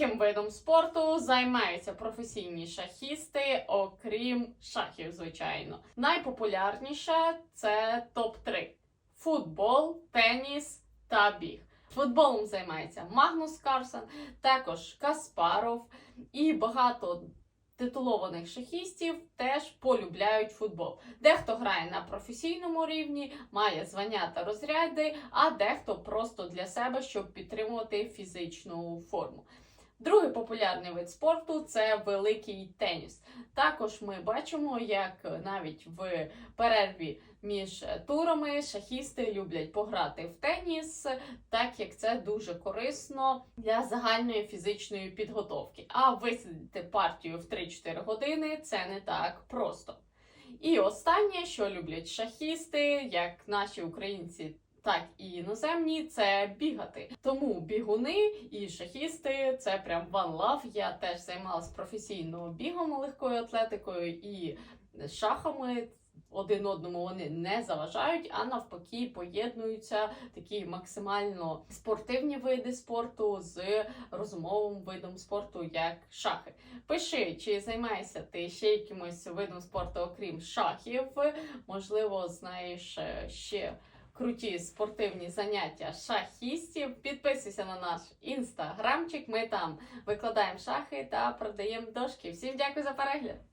Яким видом спорту займаються професійні шахісти, окрім шахів, звичайно? Найпопулярніше це топ-3: футбол, теніс та біг. Футболом займається Магнус Карсен, також Каспаров і багато титулованих шахістів теж полюбляють футбол. Дехто грає на професійному рівні, має звання та розряди, а дехто просто для себе, щоб підтримувати фізичну форму. Другий популярний вид спорту це великий теніс. Також ми бачимо, як навіть в перерві між турами шахісти люблять пограти в теніс, так як це дуже корисно для загальної фізичної підготовки. А висидіти партію в 3-4 години це не так просто. І останнє, що люблять шахісти, як наші українці. Так і іноземні це бігати. Тому бігуни і шахісти це прям one love. Я теж займалась професійно бігом, легкою атлетикою і шахами. Один одному вони не заважають, а навпаки, поєднуються такі максимально спортивні види спорту з розумовим видом спорту, як шахи. Пиши, чи займаєшся ти ще якимось видом спорту, окрім шахів. Можливо, знаєш е, ще круті спортивні заняття шахістів. Підписуйся на наш інстаграмчик. Ми там викладаємо шахи та продаємо дошки. Всім дякую за перегляд!